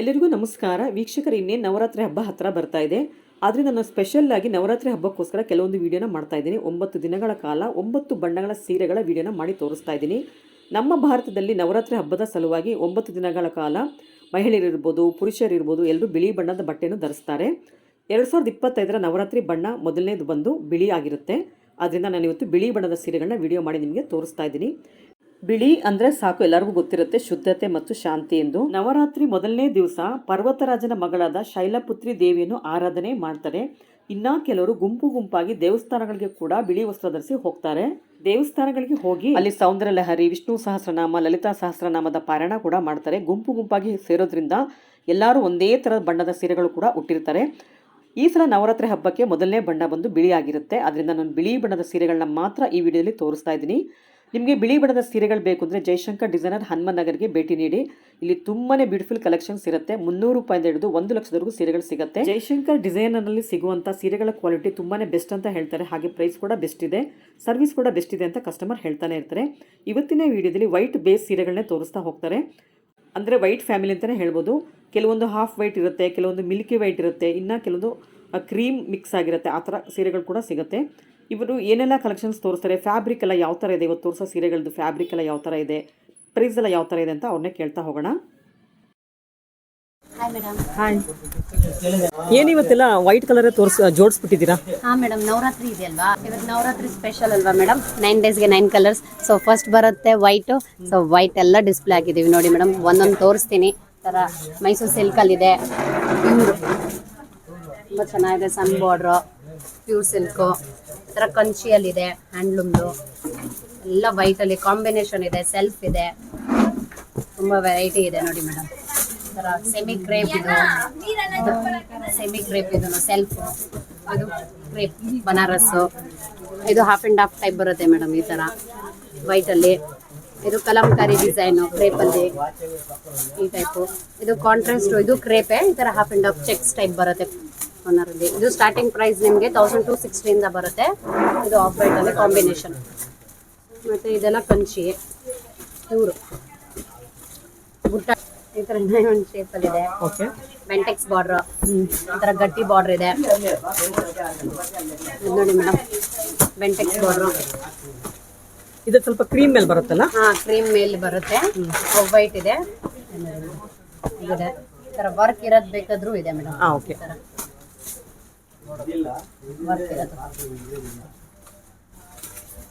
ಎಲ್ಲರಿಗೂ ನಮಸ್ಕಾರ. ವೀಕ್ಷಕರು ಇನ್ನೇ ನವರಾತ್ರಿ ಹಬ್ಬ ಹತ್ರ ಬರ್ತಾ ಇದೆ. ಆದ್ದರಿಂದ ನಾನು ಸ್ಪೆಷಲ್ ಆಗಿ ನವರಾತ್ರಿ ಹಬ್ಬಕ್ಕೋಸ್ಕರ ಕೆಲವೊಂದು ವಿಡಿಯೋನ ಮಾಡ್ತಾ ಇದ್ದೀನಿ. ಒಂಬತ್ತು ದಿನಗಳ ಕಾಲ ಒಂಬತ್ತು ಬಣ್ಣಗಳ ಸೀರೆಗಳ ವಿಡಿಯೋನ ಮಾಡಿ ತೋರಿಸ್ತಾ ಇದ್ದೀನಿ. ನಮ್ಮ ಭಾರತದಲ್ಲಿ ನವರಾತ್ರಿ ಹಬ್ಬದ ಸಲುವಾಗಿ ಒಂಬತ್ತು ದಿನಗಳ ಕಾಲ ಮಹಿಳೆಯರಿರ್ಬೋದು ಪುರುಷರಿರ್ಬೋದು ಎಲ್ಲರೂ ಬಿಳಿ ಬಣ್ಣದ ಬಟ್ಟೆಯನ್ನು ಧರಿಸ್ತಾರೆ. ಎರಡು ಸಾವಿರದ ಇಪ್ಪತ್ತೈದರ ನವರಾತ್ರಿ ಬಣ್ಣ ಮೊದಲನೇದು ಬಂದು ಬಿಳಿ ಆಗಿರುತ್ತೆ. ಆದ್ದರಿಂದ ನಾನು ಇವತ್ತು ಬಿಳಿ ಬಣ್ಣದ ಸೀರೆಗಳನ್ನ ವಿಡಿಯೋ ಮಾಡಿ ನಿಮಗೆ ತೋರಿಸ್ತಾ ಇದ್ದೀನಿ. ಬಿಳಿ ಅಂದ್ರೆ ಸಾಕು ಎಲ್ಲರಿಗೂ ಗೊತ್ತಿರುತ್ತೆ ಶುದ್ಧತೆ ಮತ್ತು ಶಾಂತಿ ಎಂದು. ನವರಾತ್ರಿ ಮೊದಲನೇ ದಿವಸ ಪರ್ವತರಾಜನ ಮಗಳಾದ ಶೈಲಪುತ್ರಿ ದೇವಿಯನ್ನು ಆರಾಧನೆ ಮಾಡ್ತಾರೆ. ಇನ್ನ ಕೆಲವರು ಗುಂಪು ಗುಂಪಾಗಿ ದೇವಸ್ಥಾನಗಳಿಗೆ ಕೂಡ ಬಿಳಿ ವಸ್ತ್ರ ಧರಿಸಿ ಹೋಗ್ತಾರೆ. ದೇವಸ್ಥಾನಗಳಿಗೆ ಹೋಗಿ ಅಲ್ಲಿ ಸೌಂದರ್ಯ ಲಹರಿ ವಿಷ್ಣು ಸಹಸ್ರನಾಮ ಲಲಿತಾ ಸಹಸ್ರನಾಮದ ಪಾರಾಯಣ ಕೂಡ ಮಾಡ್ತಾರೆ. ಗುಂಪು ಗುಂಪಾಗಿ ಸೇರೋದ್ರಿಂದ ಎಲ್ಲರೂ ಒಂದೇ ಥರದ ಬಣ್ಣದ ಸೀರೆಗಳು ಕೂಡ ಉಟ್ಟಿರ್ತಾರೆ. ಈ ಸಲ ನವರಾತ್ರಿ ಹಬ್ಬಕ್ಕೆ ಮೊದಲನೇ ಬಣ್ಣ ಬಂದು ಬಿಳಿ ಆಗಿರುತ್ತೆ ಅದರಿಂದ ನಾನು ಬಿಳಿ ಬಣ್ಣದ ಸೀರೆಗಳನ್ನ ಮಾತ್ರ ಈ ವಿಡಿಯೋದಲ್ಲಿ ತೋರಿಸ್ತಾ ಇದ್ದೀನಿ. ನಿಮಗೆ ಬಿಳಿ ಬಣ್ಣದ ಸೀರೆಗಳು ಬೇಕು ಅಂದರೆ ಜಯಶಂಕರ್ ಡಿಸೈನರ್ ಹನುಮನ್ ನಗರ್ಗೆ ಭೇಟಿ ನೀಡಿ. ಇಲ್ಲಿ ತುಂಬಾನೇ ಬ್ಯೂಟಿಫುಲ್ ಕಲೆಕ್ಷನ್ಸ್ ಇರುತ್ತೆ. ಮುನ್ನೂರು ರೂಪಾಯಿಂದ ಹಿಡಿದು ಒಂದು ಲಕ್ಷದವರೆಗೂ ಸೀರೆಗಳು ಸಿಗುತ್ತೆ. ಜಯಶಂಕರ್ ಡಿಸೈನರ್ನಲ್ಲಿ ಸಿಗುವಂಥ ಸೀರೆಗಳ ಕ್ವಾಲಿಟಿ ತುಂಬಾನೇ ಬೆಸ್ಟ್ ಅಂತ ಹೇಳ್ತಾರೆ. ಹಾಗೆ ಪ್ರೈಸ್ ಕೂಡ ಬೆಸ್ಟ್ ಇದೆ. ಸರ್ವಿಸ್ ಕೂಡ ಬೆಸ್ಟ್ ಇದೆ ಅಂತ ಕಸ್ಟಮರ್ ಹೇಳ್ತಾನೆ ಇರ್ತಾರೆ. ಇವತ್ತಿನ ವಿಡಿಯೋದಲ್ಲಿ ವೈಟ್ ಬೇಸ್ ಸೀರೆಗಳನ್ನೇ ತೋರಿಸ್ತಾ ಹೋಗ್ತಾರೆ. ಅಂದರೆ ವೈಟ್ ಫ್ಯಾಮಿಲಿ ಅಂತಲೇ ಹೇಳ್ಬೋದು. ಕೆಲವೊಂದು ಹಾಫ್ ವೈಟ್ ಇರುತ್ತೆ, ಕೆಲವೊಂದು ಮಿಲ್ಕಿ ವೈಟ್ ಇರುತ್ತೆ, ಇನ್ನು ಕೆಲವೊಂದು ಕ್ರೀಮ್ ಮಿಕ್ಸ್ ಆಗಿರುತ್ತೆ. ಆ ಥರ ಸೀರೆಗಳು ಕೂಡ ಸಿಗುತ್ತೆ. ಇವರು ಏನೆಲ್ಲ ಕಲೆಕ್ಷನ್ಸ್ ತೋರಿಸ್ತಾರೆ? ಫ್ಯಾಬ್ರಿಕ್ ಎಲ್ಲ ಯಾವ ಥರ ಇದೆ? ಇವತ್ತು ತೋರಿಸೋ ಸೀರೆಗಳದ್ದು ಫ್ಯಾಬ್ರಿಕ್ ಎಲ್ಲ ಯಾವ ಥರ ಇದೆ? ಪ್ರೈಸ್ ಎಲ್ಲ ಯಾವ ಥರ ಇದೆ ಅಂತ ಅವ್ರನ್ನೇ ಕೇಳ್ತಾ ಹೋಗೋಣ. ಹಾಯ್ ಮೇಡಮ್ ಹಾಯ್ ಏನಿವತ್ತೆಲ್ಲ ವೈಟ್ ಕಲರ್ ತೋರಿಸ್ ಜೋಡಿಸ್ಬಿಟ್ಟಿದ್ದೀರಾ? ಹಾ ಮೇಡಮ್ ನವರಾತ್ರಿ ಇದೆ ಅಲ್ವಾ? ಇವತ್ತು ನವರಾತ್ರಿ ಸ್ಪೆಷಲ್ ಅಲ್ವಾ ಮೇಡಮ್ ನೈನ್ ಡೇಸ್ಗೆ ನೈನ್ ಕಲರ್ಸ್ ಸೊ ಫಸ್ಟ್ ಬರುತ್ತೆ ವೈಟ್ ಸೊ ವೈಟ್ ಎಲ್ಲ ಡಿಸ್ಪ್ಲೇ ಆಗಿದ್ದೀವಿ ನೋಡಿ ಮೇಡಮ್ ಒಂದೊಂದು ತೋರಿಸ್ತೀನಿ. ಥರ ಮೈಸೂರು ಸಿಲ್ಕಲ್ಲಿ ಇದೆ ಪ್ಯೂರ್ ತುಂಬ ಚೆನ್ನಾಗಿದೆ ಸನ್ ಬಾರ್ಡ್ರು ಪ್ಯೂರ್ ಸಿಲ್ಕು ಥರ ಕಂಚಿಯಲ್ಲಿದೆ, ಹ್ಯಾಂಡ್ಲೂಮ್ದು. ಎಲ್ಲ ವೈಟಲ್ಲಿ ಕಾಂಬಿನೇಷನ್ ಇದೆ ಸೆಲ್ಫ್ ಇದೆ. ತುಂಬ ವೆರೈಟಿ ಇದೆ ನೋಡಿ ಮೇಡಮ್ ಸೆಮಿ ಕ್ರೇಪ್ ಇದು. ಸೆಮಿ ಕ್ರೇಪ್ ಇದು ಸೆಲ್ಫ್ ಅದು ಕ್ರೇಪ್ ಬನಾರಸ್ಸು ಇದು ಹಾಫ್ ಆ್ಯಂಡ್ ಹಾಫ್ ಟೈಪ್ ಬರುತ್ತೆ ಮೇಡಮ್ ಈ ಥರ ವೈಟಲ್ಲಿ ಇದು ಕಲಂಕಾರಿ ಡಿಸೈನು ಕ್ರೇಪಲ್ಲಿ ಈ ಟೈಪು ಇದು ಕಾಂಟ್ರಾಸ್ಟ್ ಇದು ಕ್ರೇಪೆ ಈ ಥರ half and half checks type ಬರುತ್ತೆ. ಒನ್ನರಲ್ಲಿ ಇದು ಸ್ಟಾರ್ಟಿಂಗ್ ಪ್ರೈಸ್ ನಿಮಗೆ ತೌಸಂಡ್ ಟು ಸಿಕ್ಸ್ಟಿಯಿಂದ ಬರುತ್ತೆ. ಇದು ಆಫ್ ವೈಟಲ್ಲಿ ಕಾಂಬಿನೇಷನ್ ಮತ್ತೆ ಇದೆಲ್ಲ ಕಂಚಿ ಇವರು ಗುಡ್ಡ ಈ ಥರ ಡೈಮಂಡ್ ಶೇಪಲ್ಲಿದೆ ಓಕೆ ಬೆಂಟೆಕ್ಸ್ ಬಾರ್ಡ್ರ್ ಈ ಥರ ಗಟ್ಟಿ ಬಾರ್ಡ್ರ್ ಇದೆ. ನೋಡಿ ಮೇಡಮ್. ಬೆಂಟೆಕ್ಸ್ ಬಾರ್ಡ್ರು ಇದು ಸ್ವಲ್ಪ ಕ್ರೀಮ್ ಮೇಲೆ ಬರುತ್ತಲ್ಲ? ಹಾ ಕ್ರೀಮ್ ಮೇಲೆ ಬರುತ್ತೆ. ವೈಟ್ ಇದೆ. ಇದೆ. ಈ ಥರ ವರ್ಕ್ ಇರೋದು ಬೇಕಾದ್ರೂ ಇದೆ ಮೇಡಮ್. ಹಾಂ ಓಕೆ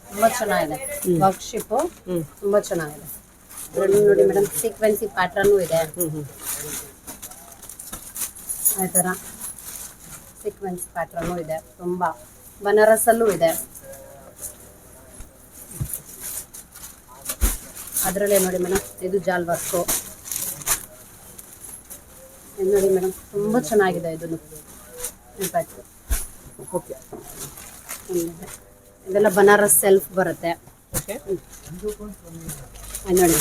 ತುಂಬಾ ಚೆನ್ನಾಗಿದೆ. ವರ್ಕ್ ಶಿಪ್ಪು ಹ್ಞೂ ತುಂಬಾ ಚೆನ್ನಾಗಿದೆ. ನೋಡಿ ಮೇಡಮ್ ಸೀಕ್ವೆನ್ಸಿ ಪ್ಯಾಟ್ರನ್ನು ಇದೆ. ಆ ಥರ ಸೀಕ್ವೆನ್ಸ್ ಪ್ಯಾಟ್ರನ್ನು ಇದೆ. ತುಂಬ ಬನಾರಸಲ್ಲೂ ಇದೆ. ಅದರಲ್ಲೇ ನೋಡಿ ಮೇಡಮ್ ಇದು ಜಾಲ್ ವರ್ಕು ನೋಡಿ ಮೇಡಮ್ ತುಂಬ ಚೆನ್ನಾಗಿದೆ ಇದನ್ನು. ಇಂಪ್ಯಾಕ್ಟ್ ಓಕೆ ಇದೆಲ್ಲ ಬನಾರಸ್ ಸೆಲ್ಫ್ ಬರುತ್ತೆ. ನೋಡಿ.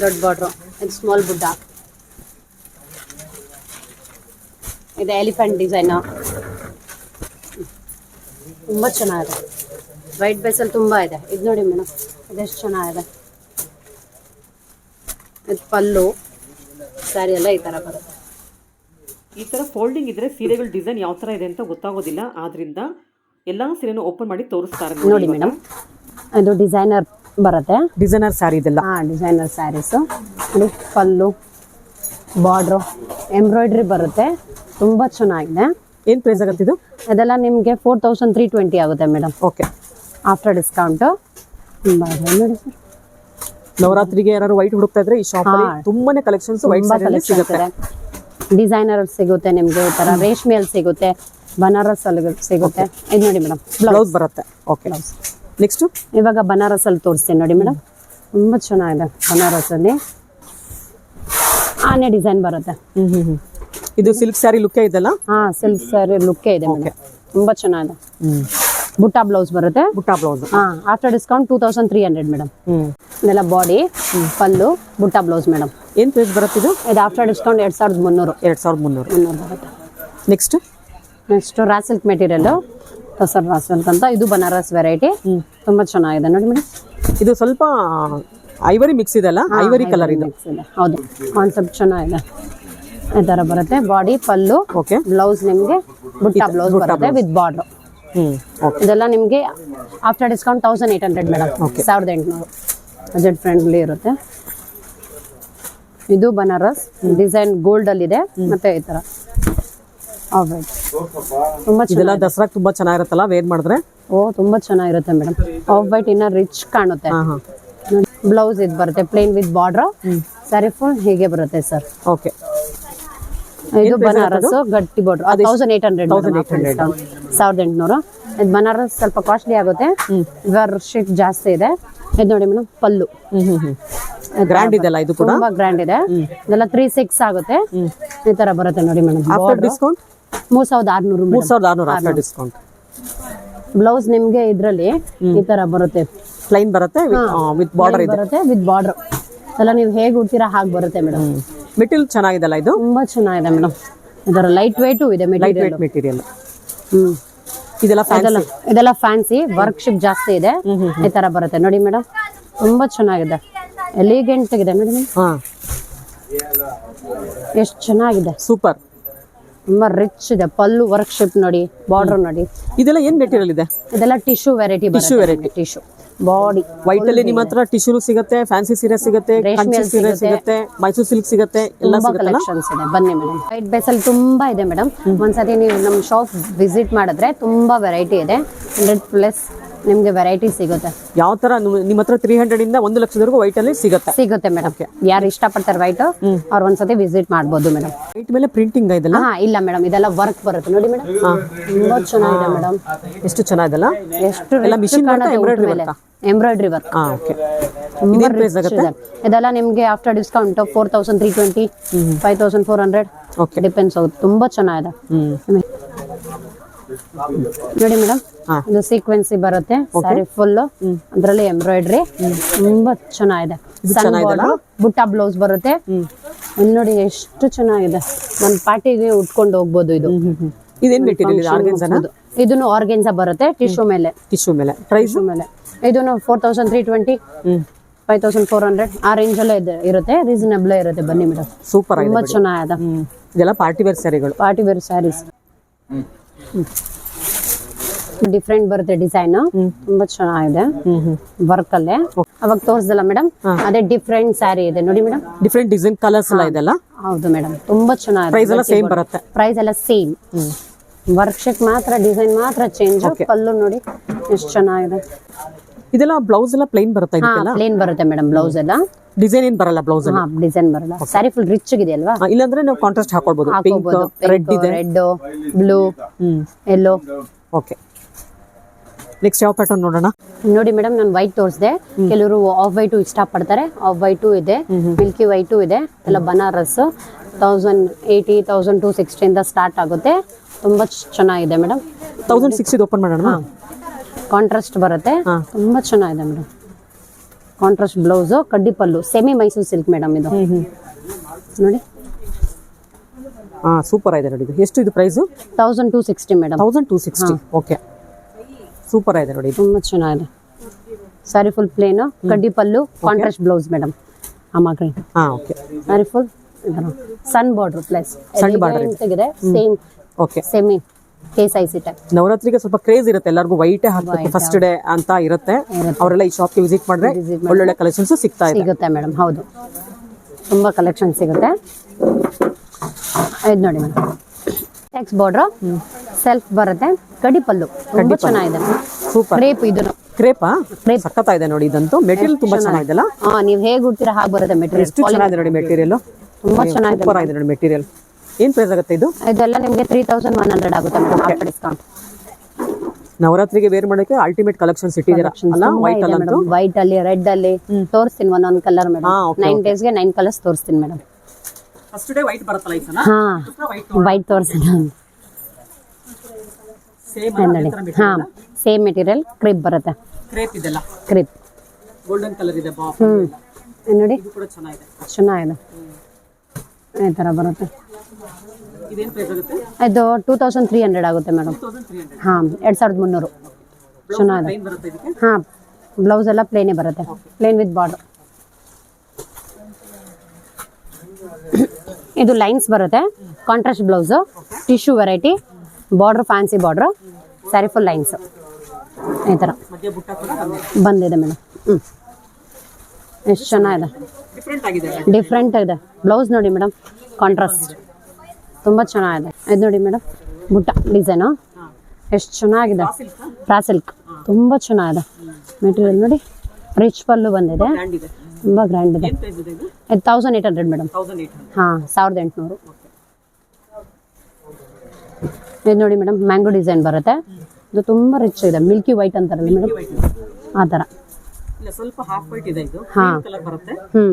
ದೊಡ್ಡ ಬಾರ್ಡ್ರು ಇದು ಸ್ಮಾಲ್ ಬುಡ್ಡ ಇದು ಎಲಿಫೆಂಟ್ ಡಿಸೈನು ತುಂಬ ಚೆನ್ನಾಗಿದೆ. ವೈಟ್ ಬೇಸಲ್ಲಿ ತುಂಬ ಇದೆ. ಇದು ನೋಡಿ ಮೇಡಮ್ ಇದೆಷ್ಟು ಚೆನ್ನಾಗಿದೆ. ಇದು ಪಲ್ಲು. ಸ್ಯಾರಿ ಎಲ್ಲ ಈ ಥರ ಬರುತ್ತೆ. ಈ ಥರ ಫೋಲ್ಡಿಂಗ್ ಇದ್ರೆ ಸೀರೆಗಳ ಡಿಸೈನ್ ಯಾವ ಥರ ಇದೆ ಅಂತ ಗೊತ್ತಾಗೋದಿಲ್ಲ. ಆದ್ರಿಂದ ಎಲ್ಲ ಸೀರೆನೂ ಓಪನ್ ಮಾಡಿ ತೋರಿಸ್ತಾರೆ ನೋಡಿ ಮೇಡಮ್ ಇದು ಡಿಸೈನರ್ ಬರುತ್ತೆ. ಡಿಸೈನರ್ ಸ್ಯಾರಿ ಇದೆಲ್ಲ. ಹಾಂ ಡಿಸೈನರ್ ಸ್ಯಾರೀಸು ನೋಡಿ ಪಲ್ಲು ಬಾರ್ಡ್ರು ಎಂಬ್ರಾಯ್ಡ್ರಿ ಬರುತ್ತೆ. ತುಂಬ ಚೆನ್ನಾಗಿದೆ. ಏನು ಪ್ರೈಸ್ ಆಗುತ್ತೆ ಇದು? ಅದೆಲ್ಲ ನಿಮಗೆ ಫೋರ್ ತೌಸಂಡ್ ತ್ರೀ ಟ್ವೆಂಟಿ ಆಗುತ್ತೆ ಮೇಡಮ್. ಓಕೆ ಆಫ್ಟರ್ ಡಿಸ್ಕೌಂಟು ತುಂಬ ನೋಡಿ ಸರ್ ನವರಾತ್ರಿಗೆ ಯಾರು ವೈಟ್ ಹುಡುಕ್ತಾ ಇದ್ರೆ ಈ ಶಾಪ್. ತುಂಬಾನೇ ಕಲೆಕ್ಷನ್ಸ್ ವೈಟ್ ಸಿಗುತ್ತೆ. ಡಿಸೈನರ್ ಸಿಗುತ್ತೆ ನಿಮಗೆ ಈ ಥರ ರೇಷ್ಮೆಯಲ್ಲಿ ಸಿಗುತ್ತೆ ಬನಾರಸ್ ಅಲ್ಲಿ ಸಿಗುತ್ತೆ. ಇದು ನೋಡಿ ಮೇಡಮ್ ಬ್ಲೌಸ್ ಬರುತ್ತೆ. ಓಕೆ ನೆಕ್ಸ್ಟ್ ಇವಾಗ ಬನಾರಸ್ ಅಲ್ಲಿ ತೋರಿಸ್ತೀನಿ ನೋಡಿ ಮೇಡಮ್. ತುಂಬ ಚೆನ್ನಾಗಿದೆ ಬನಾರಸಲ್ಲಿ ಆನೆ ಡಿಸೈನ್ ಬರುತ್ತೆ. ಇದು ಸಿಲ್ಕ್ ಸ್ಯಾರಿ ಲುಕ್ಕೇ ಇದೆಲ್ಲ ಹಾ ಸಿಲ್ಕ್ ಸ್ಯಾರಿ ಲುಕ್ಕೇ ಇದೆ ಮೇಡಮ್. ತುಂಬ ಚೆನ್ನಾಗಿದೆ. ಬುಟ್ಟಾ ಬ್ಲೌಸ್ ಬರುತ್ತೆ. ಬುಟ್ಟಾ ಬ್ಲೌಸ್ ಹಾಂ after discount two thousand three hundred madam. ಇದೆಲ್ಲ body pallu butta blouse madam. ಏನ್ ಪ್ರೈಸ್ ಬರುತ್ತೆ ಇದು? ಇದು ಆಫ್ಟರ್ ಡಿಸ್ಕೌಂಟ್ ಎರಡು ಸಾವಿರದ ಮುನ್ನೂರು. ಎರಡು ಸಾವಿರದ ಮುನ್ನೂರು. ಮುನ್ನೂರು ಬರುತ್ತೆ. Next next raw silk material tussar raw silk ಅಂತ. ಇದು ಬನಾರಸ್ ವೆರೈಟಿ ತುಂಬ ಚೆನ್ನಾಗಿದೆ. ನೋಡಿ ಮೇಡಮ್. ಇದು ಸ್ವಲ್ಪ ಐವರಿ ಮಿಕ್ಸ್ ಇದೆಲ್ಲ ಐವರಿ ಕಲರ್ ಇದು. ಇದೆ. ಹೌದು. ಕಾನ್ಸೆಪ್ಟ್ ಚೆನ್ನಾಗಿದೆ. ಈ ಥರ ಬರುತ್ತೆ. ಬಾಡಿ ಪಲ್ಲು ಓಕೆ ಬ್ಲೌಸ್ ನಿಮಗೆ ಬುಟ್ಟ ಬ್ಲೌಸ್ ಬರುತ್ತೆ ವಿತ್ ಬಾರ್ಡರ್ ಇದೆಲ್ಲ ನಿಮಗೆ after discount thousand eight hundred madam. ಸಾವಿರದ ಎಂಟುನೂರು. ಬಜೆಟ್ ಫ್ರೆಂಡ್ಲಿ ಇರುತ್ತೆ. ಇದು ಬನಾರಸ್. ಡಿಸೈನ್ ಗೋಲ್ಡ್ ಅಲ್ಲಿ ಇದೆ ಮತ್ತೆ ಈ ತರ. ತುಂಬಾ ಇದೆಲ್ಲ ದಸರಾಗ್ ತುಂಬಾ ಚೆನ್ನಾಗಿರುತ್ತಲ್ಲ? ವೇರ್ ಮಾಡಿದ್ರೆ? ಓ ತುಂಬಾ ಚೆನ್ನಾಗಿರುತ್ತೆ ಮೇಡಮ್. ಆಫ್ ವೈಟ್ ಇನ್ನ ರಿಚ್ ಕಾಣುತ್ತೆ. ಬ್ಲೌಸ್ ಇದು ಬರುತ್ತೆ plain with border saree full ಹೀಗೆ ಬರುತ್ತೆ ಸರ್ ಓಕೆ ಇದು ಬನಾರಸ್ ಗಟ್ಟಿ ಬಾರ್ಡರ್ ತೌಸಂಡ್ ಏಟ್ ಹಂಡ್ರೆಡ್ ಸಾವಿರದ ಎಂಟುನೂರು. ಇದು ಬನಾರಸ್ ಸ್ವಲ್ಪ ಕಾಸ್ಟ್ಲಿ ಆಗುತ್ತೆ. ಶೀಟ್ ಜಾಸ್ತಿ ಇದೆ. ಇದು ನೋಡಿ ಮೇಡಮ್ ಪಲ್ಲು. ಗ್ರ್ಯಾಂಡ್ ಇದೆಲ್ಲ ಇದು ಕೂಡ? ತುಂಬಾ ಗ್ರ್ಯಾಂಡ್ ಇದೆ. ಇದೆಲ್ಲ ತ್ರೀ ಸಿಕ್ಸ್ ಆಗುತ್ತೆ. ಈ ತರ ಬರುತ್ತೆ ನೋಡಿ ಮೇಡಮ್ ಆಫ್ಟರ್ ಡಿಸ್ಕೌಂಟ್ ಮೂರ್ ಸಾವಿರದ ಆರ್ನೂರು ಮೂರ್ ಸಾವಿರದ ಆರ್ನೂರು ಆಫ್ಟರ್ ಡಿಸ್ಕೌಂಟ್ ಬ್ಲೌಸ್ ನಿಮ್ಗೆ ಇದ್ರಲ್ಲಿ ಈ ತರ ಬರುತ್ತೆ. ಪ್ಲೈನ್ ಬರುತ್ತೆ ವಿತ್ ಬಾರ್ಡರ್ ಇದೆ. ಬರುತ್ತೆ ವಿತ್ ಬಾರ್ಡರ್ ಎಲ್ಲ ನೀವು ಹೇಗೆ ಉಡ್ತೀರಾ ಹಾಗೆ ಬರುತ್ತೆ ಮೇಡಮ್ ಮೆಟೀರಿಯಲ್ ಚೆನ್ನಾಗಿದೆಲ್ಲ ಇದು? ತುಂಬಾ ಚೆನ್ನಾಗಿದೆ ಮೇಡಮ್ ಇದರ ಲೈಟ್ ವೇಟು ಇದೆ ಲೈಟ್ ವೇಟ್ ಮೆಟೀರಿಯಲ್ ಹ್ಮ್. ಇದೆಲ್ಲ ಇದೆಲ್ಲ ಫ್ಯಾನ್ಸಿ ಇದೆಲ್ಲ ಫ್ಯಾನ್ಸಿ ವರ್ಕ್ ಶಿಪ್ ಜಾಸ್ತಿ ಇದೆ. ಈ ತರ ಬರುತ್ತೆ. ನೋಡಿ ಮೇಡಮ್ ತುಂಬಾ ಚೆನ್ನಾಗಿದೆ. ಎಲಿಗೆಂಟ್ ನೋಡಿ ಮೇಡಮ್ ಹಾ. ಎಷ್ಟು ಚೆನ್ನಾಗಿದೆ. ಸೂಪರ್ ತುಂಬಾ ರಿಚ್ ಇದೆ. ಪಲ್ಲು ವರ್ಕ್ ಶೇಪ್ ನೋಡಿ ಬಾರ್ಡರ್ ನೋಡಿ. ಇದೆಲ್ಲ ಏನ್ ಮೆಟೀರಿಯಲ್ ಇದೆ? ಇದೆಲ್ಲ tissue variety tissue variety tissue body white ಅಲ್ಲಿ ನಿಮ್ಮ ಹತ್ರ ಟಿಶ್ಯೂ ಸಿಗುತ್ತೆ ಫ್ಯಾನ್ಸಿ ಸೀರೆ ಸಿಗುತ್ತೆ ಸೀರೆ ಸಿಗುತ್ತೆ. ಮೈಸೂರು ಸಿಲ್ಕ್ ಸಿಗುತ್ತೆ ಎಲ್ಲ ಕಲೆಕ್ಷನ್ಸ್ ಇದೆ. ಬನ್ನಿ ಮೇಡಮ್ ವೈಟ್ ಬೇಸ್ ಅಲ್ಲಿ ತುಂಬಾ ಇದೆ ಮೇಡಮ್ ಒಂದ್ಸತಿ ನೀವು ನಮ್ಮ ಶಾಪ್ ವಿಸಿಟ್ ಮಾಡಿದ್ರೆ ತುಂಬಾ ವೆರೈಟಿ ಇದೆ. ಹಂಡ್ರೆಡ್ ಪ್ಲಸ್ ನಿಮ್ಗೆ ವೆರೈಟಿ ಸಿಗುತ್ತೆ. ಯಾವ ತರ ನಿಮ್ಮ ಹತ್ರ ತ್ರೀ ಹಂಡ್ರೆಡ್ ಇಂದ ಒಂದು ಲಕ್ಷದವರೆಗೂ ವೈಟ್ ಅಲ್ಲಿ ಸಿಗುತ್ತೆ? ಸಿಗುತ್ತೆ ಮೇಡಮ್ ಯಾರು ಇಷ್ಟಪಡ್ತಾರೆ ವೈಟ್ ಅವ್ರ ಒಂದ್ಸತಿ ವಿಸಿಟ್ ಮಾಡ್ಬೋದು ಮೇಡಮ್ ವೈಟ್ ಮೇಲೆ ಪ್ರಿಂಟಿಂಗ್ ಇದೆಲ್ಲ? ಹಾ ಇಲ್ಲ ಮೇಡಮ್ ಇದೆಲ್ಲ ವರ್ಕ್ ಬರುತ್ತೆ. ನೋಡಿ ಮೇಡಮ್ ತುಂಬಾ ಚೆನ್ನಾಗಿದೆ ಮೇಡಮ್ ಎಷ್ಟು ಚೆನ್ನಾಗಿದೆಲ್ಲ ಎಷ್ಟು ಎಲ್ಲ work ಎಂಬ್ರಾಯ್ಡ್ರಿ ವರ್ಕ್ ಹಾ ಓಕೆ ಇದೆಲ್ಲ ನಿಮ್ಗೆ after discount four thousand three twenty five thousand four hundred depends ಆಗುತ್ತೆ. ತುಂಬಾ ಚೆನ್ನಾಗಿದೆ. ನೋಡಿ ಮೇಡಮ್. ಇದು ಸೀಕ್ವೆನ್ಸಿ ಬರುತ್ತೆ. ಸಾರಿ ಫುಲ್ ಅದ್ರಲ್ಲಿ ಎಂಬ್ರಾಯ್ಡ್ರಿ ತುಂಬಾ ಚೆನ್ನಾಗಿದೆ. ಬುಟ್ಟ ಬ್ಲೌಸ್ ಬರುತ್ತೆ. ನೋಡಿ ಎಷ್ಟು ಚೆನ್ನಾಗಿದೆ. ನನ್ ಪಾರ್ಟಿಗೆ ಉಟ್ಕೊಂಡು ಹೋಗ್ಬೋದು ಇದು. ಇದೇನ್ ಮೆಟೀರಿಯಲ್ ಇದೆ. ಇದನ್ನು ಆರ್ಗೆನ್ಸಾ ಬರುತ್ತೆ ಟಿಶ್ಯೂ ಮೇಲೆ. ಟಿಶ್ಯೂ ಮೇಲೆ. ಪ್ರೈಸ್ ಮೇಲೆ. ಇದನ್ನು four thousand three twenty five thousand four hundred ಆ ರೇಂಜ್ ಅಲ್ಲೇ ಇದೆ ಇರುತ್ತೆ. ರೀಸನಬಲ್ ಇರುತ್ತೆ. ಬನ್ನಿ ಮೇಡಮ್. ಸೂಪರ್ ಆಗಿದೆ ತುಂಬಾ ಚೆನ್ನಾಗಿದೆ. ಇದೆಲ್ಲ ಪಾರ್ಟಿ ವೇರ್ ಸ್ಯಾರಿಗಳು ಪಾರ್ಟಿ ವೇರ್ ಸ್ಯಾರೀಸ್ ಡಿಫ್ರೆಂಟ್ ಬರುತ್ತೆ ಡಿಸೈನ್ ತುಂಬಾ ಚೆನ್ನಾಗಿದೆ. ವರ್ಕ್ ಅಲ್ಲೇ. ಅವಾಗ ತೋರಿಸಲ್ಲ ಮೇಡಮ್ ಅದೇ ಡಿಫ್ರೆಂಟ್ ಸ್ಯಾರಿ ಇದೆ. ನೋಡಿ ಮೇಡಮ್ ಡಿಫ್ರೆಂಟ್ ಡಿಸೈನ್ ಕಲರ್ಸ್ ಎಲ್ಲ ಇದೆಲ್ಲ ಹೌದು ಮೇಡಮ್ ತುಂಬಾ ಚೆನ್ನಾಗಿದೆ. ಪ್ರೈಸ್ ಎಲ್ಲ ಸೇಮ್ ಬರುತ್ತೆ. ಪ್ರೈಸ್ ಎಲ್ಲ ಸೇಮ್ ವರ್ಕ್ ಶೇಪ್ ಮಾತ್ರ ಡಿಸೈನ್ ಮಾತ್ರ ಚೇಂಜ್ ಪಲ್ಲು ನೋಡಿ ಎಷ್ಟು ಚೆನ್ನಾಗಿದೆ. ಇದೆಲ್ಲ ಬ್ಲೌಸ್ ಎಲ್ಲ ಪ್ಲೇನ್ ಬರುತ್ತೆ ಇದಕ್ಕೆಲ್ಲ? ಪ್ಲೇನ್ ಬರುತ್ತೆ ಮೇಡಮ್ ಬ್ಲೌಸ್ ಎಲ್ಲ. ಡಿಸೈನ್ ಏನ್ ಬರಲ್ಲ ಬ್ಲೌಸ್ ಅಲ್ಲಿ? ಹಾ ಡಿಸೈನ್ ಬರಲ್ಲ. ಸ್ಯಾರಿ ಫುಲ್ ರಿಚ್ ಆಗಿದೆ ಅಲ್ವಾ? ಇಲ್ಲಾಂದ್ರೆ ನಾವು ಕಾಂಟ್ರಾಸ್ಟ್ ಹಾಕೊಳ್ಬಹುದು ಪಿಂಕ್ ರೆಡ್ ಇದೆ. Red blue hmm. Yellow okay next ಯಾವ ಪ್ಯಾಟರ್ನ್ ನೋಡೋಣ? ನೋಡಿ ಮೇಡಮ್ ನಾನು ವೈಟ್ ತೋರಿಸಿದೆ. ಕೆಲವರು ಆಫ್ ವೈಟು ಇಷ್ಟಪಡ್ತಾರೆ. ಆಫ್ ವೈಟು ಇದೆ. ಮಿಲ್ಕಿ ವೈಟು ಇದೆ. ಎಲ್ಲ Banaras thousand eighty thousand two ಸಿಕ್ಸ್ಟಿಯಿಂದ start ಆಗುತ್ತೆ. ತುಂಬಾ ಚೆನ್ನಾಗಿದೆ ಮೇಡಮ್ ತೌಸಂಡ್ ಸಿಕ್ಸ್ ಓಪನ್ ಮಾಡೋಣ? ಕಾಂಟ್ರಾಸ್ಟ್ ಬರುತ್ತೆ. ತುಂಬ ಚೆನ್ನಾಗಿದೆ ಮೇಡಮ್ ಕಾಂಟ್ರಾಸ್ಟ್ ಬ್ಲೌಸು ಕಡ್ಡಿ pallu semi Mysore silk madam ಇದು. ನೋಡಿ. ಹಾಂ ಸೂಪರ್ ಆಗಿದೆ ನೋಡಿ ಎಷ್ಟು ಇದು price thousand two sixty madam thousand two sixty okay super ಆಗಿದೆ ನೋಡಿ. ತುಂಬ ಚೆನ್ನಾಗಿದೆ. ಸ್ಯಾರಿ ಫುಲ್ ಪ್ಲೇನು ಕಡ್ಡಿ ಪಲ್ಲು ಕಾಂಟ್ರಾಸ್ಟ್ ಬ್ಲೌಸ್ ಮೇಡಮ್ ಆ ಗ್ರೀನ್ ಹಾ okay saree full sun border plus ಸಣ್ಣ ಬಾರ್ಡರ್ ಇದೆ. Same okay semi case size type ನವರಾತ್ರಿಗೆ ಸ್ವಲ್ಪ ಕ್ರೇಜ್ ಇರುತ್ತೆ. ಎಲ್ಲರಿಗೂ ವೈಟ್ ಹಾಕ್ಬೇಕು ಫಸ್ಟ್ ಡೇ ಅಂತ ಇರುತ್ತೆ. ಅವರೆಲ್ಲ ಈ ಶಾಪ್ಗೆ ವಿಸಿಟ್ ಮಾಡಿದ್ರೆ ಒಳ್ಳೊಳ್ಳೆ ಕಲೆಕ್ಷನ್ಸ್ ಸಿಗ್ತಾ ಇದೆ. ಸಿಗುತ್ತೆ ಮೇಡಮ್ ಹೌದು. ತುಂಬಾ ಕಲೆಕ್ಷನ್ ಸಿಗುತ್ತೆ. ಇದು ನೋಡಿ ಮೇಡಮ್ ಟೆಕ್ಸ್ ಬಾರ್ಡ್ರ್ ಸೆಲ್ಫ್ ಬರುತ್ತೆ. ಕಡಿ ಪಲ್ಲು ತುಂಬಾ ಚೆನ್ನಾಗಿದೆ. ಸೂಪರ್. ಕ್ರೇಪ್ ಇದು. ಕ್ರೇಪಾ ಸಕ್ಕತ್ತಾ ಇದೆ ನೋಡಿ ಇದಂತೂ. ಮೆಟೀರಿಯಲ್ ತುಂಬಾ ಚೆನ್ನಾಗಿದೆಲ್ಲ ಹಾ ನೀವು ಹೇಗೆ ಉಡ್ತೀರಾ ಹಾಗೆ ಬರುತ್ತೆ ಮೆಟೀರಿಯಲ್ ಎಷ್ಟು ಚೆನ್ನಾಗಿದೆ ನೋಡಿ ಮೆಟೀರಿಯಲ್ ತುಂಬಾ ಚೆನ್ನಾಗಿದೆ ಸೂಪರ್ ಆಗಿದೆ ನೋಡಿ ಮೆಟೀರಿಯಲ್ ಏನ್ ಪ್ರೈಸ್ ಆಗುತ್ತೆ ಇದು? ಇದೆಲ್ಲ ನಿಮಗೆ ತ್ರೀ ತೌಸಂಡ್ ಒನ್ ಹಂಡ್ರೆಡ್ ಆಗುತ್ತೆ ಮೇಡಮ್ ಆಫ್ಟರ್ ಡಿಸ್ಕೌಂಟ್ ನವರಾತ್ರಿಗೆ ವೇರ್ ಮಾಡೋಕೆ ಅಲ್ಟಿಮೇಟ್ ಕಲೆಕ್ಷನ್ಸ್ ಇಟ್ಟಿದ್ದೀರಾ? ಅಲ್ಲ ವೈಟ್ ಅಲ್ಲಂತೂ? ವೈಟ್ ಅಲ್ಲಿ ರೆಡ್ ಅಲ್ಲಿ ತೋರಿಸ್ತೀನಿ ಒಂದೊಂದು ಕಲರ್ ಮೇಡಮ್ ನೈನ್ ಡೇಸ್ಗೆ ನೈನ್ ಕಲರ್ಸ್ ತೋರಿಸ್ತೀನಿ ಮೇಡಮ್ ಫಸ್ಟ್ ಡೇ ವೈಟ್ ಬರುತ್ತಲ್ಲ ಈ ಸಲ? ಹಾ. ವೈಟ್ ತೋರಿಸ್ತೀನಿ ಸೇಮ್ ನೋಡಿ ಹಾ. ಸೇಮ್ ಮೆಟೀರಿಯಲ್ ಕ್ರಿಪ್ ಬರುತ್ತೆ. ಕ್ರೇಪ್ ಇದೆಲ್ಲ? ಕ್ರಿಪ್ ಗೋಲ್ಡನ್ ಕಲರ್ ಇದೆ ಬಾ ಹ್ಮ್. ನೋಡಿ? ಇದು ಕೂಡ ಚೆನ್ನಾಗಿದೆ. ಚೆನ್ನಾಗಿದೆ. ಈ ಥರ ಬರುತ್ತೆ. ಇದೇನ್ ಪ್ರೈಸ್ ಆಗುತ್ತೆ? ಇದು ಟೂ ತೌಸಂಡ್ ತ್ರೀ ಹಂಡ್ರೆಡ್ ಆಗುತ್ತೆ ಮೇಡಮ್ ತೌಸಂಡ್ ತ್ರೀ ಹಂಡ್ರೆಡ್ ಹಾಂ ಎರಡು ಸಾವಿರದ ಮುನ್ನೂರು. ಚೆನ್ನಾಗಿದೆ. ಪ್ಲೇನ್ ಬರುತ್ತೆ ಇದಕ್ಕೆ? ಹಾಂ ಬ್ಲೌಸ್ ಎಲ್ಲ ಪ್ಲೇನೇ ಬರುತ್ತೆ. ಪ್ಲೇನ್ ವಿತ್ ಬಾರ್ಡರ್ ಇದು ಲೈನ್ಸ್ ಬರುತ್ತೆ. Contrast blouse tissue variety border fancy border saree full lines ಈ ಥರ ಬಂದಿದೆ ಮೇಡಮ್. ಹ್ಞೂ ಎಷ್ಟು ಚೆನ್ನಾಗಿದೆ. ಡಿಫ್ರೆಂಟ್ ಇದೆ. ಬ್ಲೌಸ್ ನೋಡಿ ಮೇಡಮ್. ಕಾಂಟ್ರಾಸ್ಟ್ ತುಂಬ ಚೆನ್ನಾಗಿದೆ. ಇದು ನೋಡಿ ಮೇಡಮ್. ಬುಟ್ಟ ಡಿಸೈನು ಎಷ್ಟು ಚೆನ್ನಾಗಿದೆ. ಪ್ರಾ ಸಿಲ್ಕ್ ತುಂಬ ಚೆನ್ನಾಗಿದೆ. ಮೆಟೀರಿಯಲ್ ನೋಡಿ. ರಿಚ್ ಪಲ್ಲು ಬಂದಿದೆ. ತುಂಬ ಗ್ರ್ಯಾಂಡ್ ಇದೆ. ಇದೆ ತೌಸಂಡ್ ಏಯ್ಟ್ ಹಂಡ್ರೆಡ್ ಮೇಡಮ್ ಹಾಂ ಸಾವಿರದ ಎಂಟುನೂರು. ಇದು ನೋಡಿ ಮೇಡಮ್ ಮ್ಯಾಂಗೋ ಡಿಸೈನ್ ಬರುತ್ತೆ. ಇದು ತುಂಬ ರಿಚ್ ಇದೆ. ಮಿಲ್ಕಿ ವೈಟ್ ಅಂತಾರಲ್ಲ ಮೇಡಮ್ ಆ ಥರ. ಇಲ್ಲ ಸ್ವಲ್ಪ ಹಾಫ್ ವೈಟ್ ಇದೆ ಇದು. ಹಾ. ಕಲರ್ ಬರುತ್ತೆ. ಹ್ಞೂ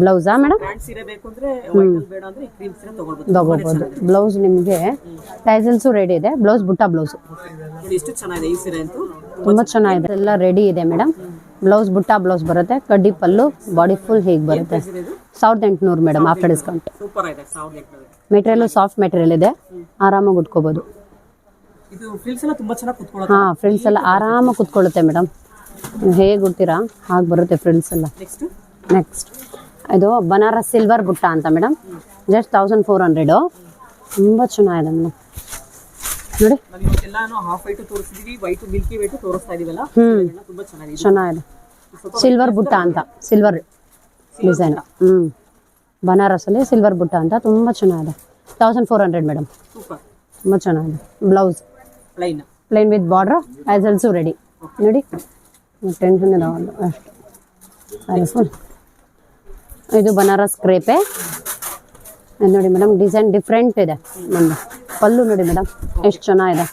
ಬ್ಲೌಸಾ ಮೇಡಮ್ ಬ್ರ್ಯಾಂಡ್ ಸೀರೆ ಬೇಕು ಅಂದ್ರೆ ವೈಟ್ ಬೇಡ ಅಂದ್ರೆ ಕ್ರೀಮ್ ಸೀರೆ ತಗೊಳ್ಬೋದು. ತಗೋಬೋದು ಬ್ಲೌಸ್ ನಿಮಗೆ ಟೈಸಲ್ಸು ರೆಡಿ ಇದೆ. ಬ್ಲೌಸ್ ಬುಟ್ಟ ಬ್ಲೌಸು ಎಷ್ಟು ಚೆನ್ನಾಗಿದೆ ಈ ಸೀರೆ ಅಂತೂ? ತುಂಬ ಚೆನ್ನಾಗಿದೆ. ಎಲ್ಲ ರೆಡಿ ಇದೆ ಮೇಡಮ್ ಬ್ಲೌಸ್ ಬುಟ್ಟ ಬ್ಲೌಸ್ ಬರುತ್ತೆ ಕಡ್ಡಿ ಪಲ್ಲು ಬಾಡಿ ಫುಲ್ ಹೀಗೆ ಬರುತ್ತೆ. ಸಾವಿರದ ಎಂಟುನೂರು madam after discount material soft material ಇದೆ ಆರಾಮಾಗಿ ಉಟ್ಕೋಬೋದು. ಇದು ಫ್ರಿಲ್ಸ್ ಎಲ್ಲ ಹಾಂ ಆರಾಮಾಗಿ ಕುತ್ಕೊಳ್ಳುತ್ತೆ ಮೇಡಮ್ ಹೇಗೆ ಉಡ್ತೀರಾ? ಹಾಗೆ ಬರುತ್ತೆ ಫ್ರೆಂಡ್ಸ್ ಎಲ್ಲ. ನೆಕ್ಸ್ಟ್ ನೆಕ್ಸ್ಟ್ ಇದು ಬನಾರಸ್ ಸಿಲ್ವರ್ ಬುಟ್ಟ ಅಂತ madam just thousand four hundred ತುಂಬ ಚೆನ್ನಾಗಿದೆ ಮೇಡಮ್ ನೋಡಿ. ಇವತ್ತೆಲ್ಲಾನು ಹಾಫ್ ವೈಟ್ ತೋರಿಸಿದೀವಿ ವೈಟ್ ಮಿಲ್ಕಿ ವೈಟ್ ತೋರಿಸ್ತಾ ಇದೀವಲ್ಲ? ಹ್ಮ್. ತುಂಬಾ ಚೆನ್ನಾಗಿದೆ. ಚೆನ್ನಾಗಿದೆ. ಸಿಲ್ವರ್ ಬುಟ್ಟ ಅಂತ. ಸಿಲ್ವರ್ ಡಿಸೈನ್ ಹ್ಞೂ ಬನಾರಸಲ್ಲಿ ಸಿಲ್ವರ್ ಬುಟ್ಟ ಅಂತ. ತುಂಬಾ ಚೆನ್ನಾಗಿದೆ. Thousand four hundred madam super ತುಂಬ ಚೆನ್ನಾಗಿದೆ. Blouse plain plain with border as also ready ನೋಡಿ. ಟೆನ್ಷನ್ ಇದಾವಲ್ಲ ಅಷ್ಟು. ಇದು ಬನಾರಸ್ ಕ್ರೇಪೆ. ನೋಡಿ ಮೇಡಮ್ ಡಿಸೈನ್ ಡಿಫ್ರೆಂಟ್ ಇದೆ. ನಮ್ಮದು ಪಲ್ಲು ನೋಡಿ ಮೇಡಮ್ ಎಷ್ಟು ಚೆನ್ನಾಗಿದೆ.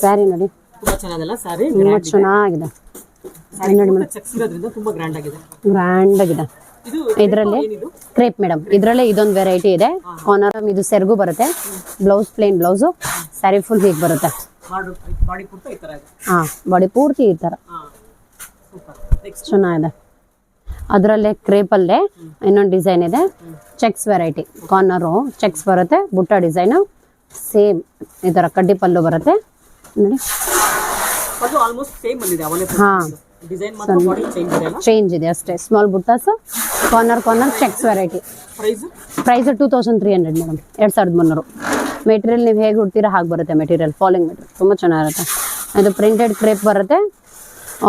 ಸ್ಯಾರಿ ನೋಡಿ. ತುಂಬಾ ಚೆನ್ನಾಗಿದೆ. ನೋಡಿ ಮೇಡಮ್ ತುಂಬಾ ಗ್ರ್ಯಾಂಡ್ ಆಗಿದೆ. ಗ್ರ್ಯಾಂಡ್ ಆಗಿದೆ. ಇದು ಇದರಲ್ಲಿ ಕ್ರೇಪ್ ಮೇಡಮ್ ಇದರಲ್ಲೇ ಇದೊಂದು ವೆರೈಟಿ ಇದೆ. ಕಾರ್ನರ್ ಇದು ಸೆರಗು ಬರುತ್ತೆ. Blouse plain blouse saree full ಹೀಗೆ ಬರುತ್ತೆ. ಹಾಂ ಬಾಡಿ ಪೂರ್ತಿ ಈ ಥರ ಚೆನ್ನಾಗಿದೆ. ಅದರಲ್ಲೇ ಕ್ರೇಪಲ್ಲೇ ಇನ್ನೊಂದು ಡಿಸೈನ್ ಇದೆ. Cheques variety. ಕಾರ್ನರು ಚೆಕ್ಸ್ ಬರುತ್ತೆ. ಬುಟ್ಟ ಡಿಸೈನು. ಸೇಮ್ ಈ ಥರ ಕಡ್ಡಿ ಪಲ್ಲು ಬರುತ್ತೆ. ನೋಡಿ. ಹಾಂ. ಚೇಂಜ್ ಇದೆ ಅಷ್ಟೇ. Small buttas corner corner checks variety price price two thousand three hundred madam ಎರಡು ಸಾವಿರದ ಮುನ್ನೂರು. ಮೆಟೀರಿಯಲ್ ನೀವು ಹೇಗೆ ಹುಡ್ತೀರಾ ಹಾಗೆ ಬರುತ್ತೆ ಮೆಟೀರಿಯಲ್ ಫಾಲಿಂಗ್ ಮೆಟೀರಿಯಲ್ ತುಂಬ ಚೆನ್ನಾಗಿರುತ್ತೆ. ಅದು ಪ್ರಿಂಟೆಡ್ ಕ್ರೇಪ್ ಬರುತ್ತೆ.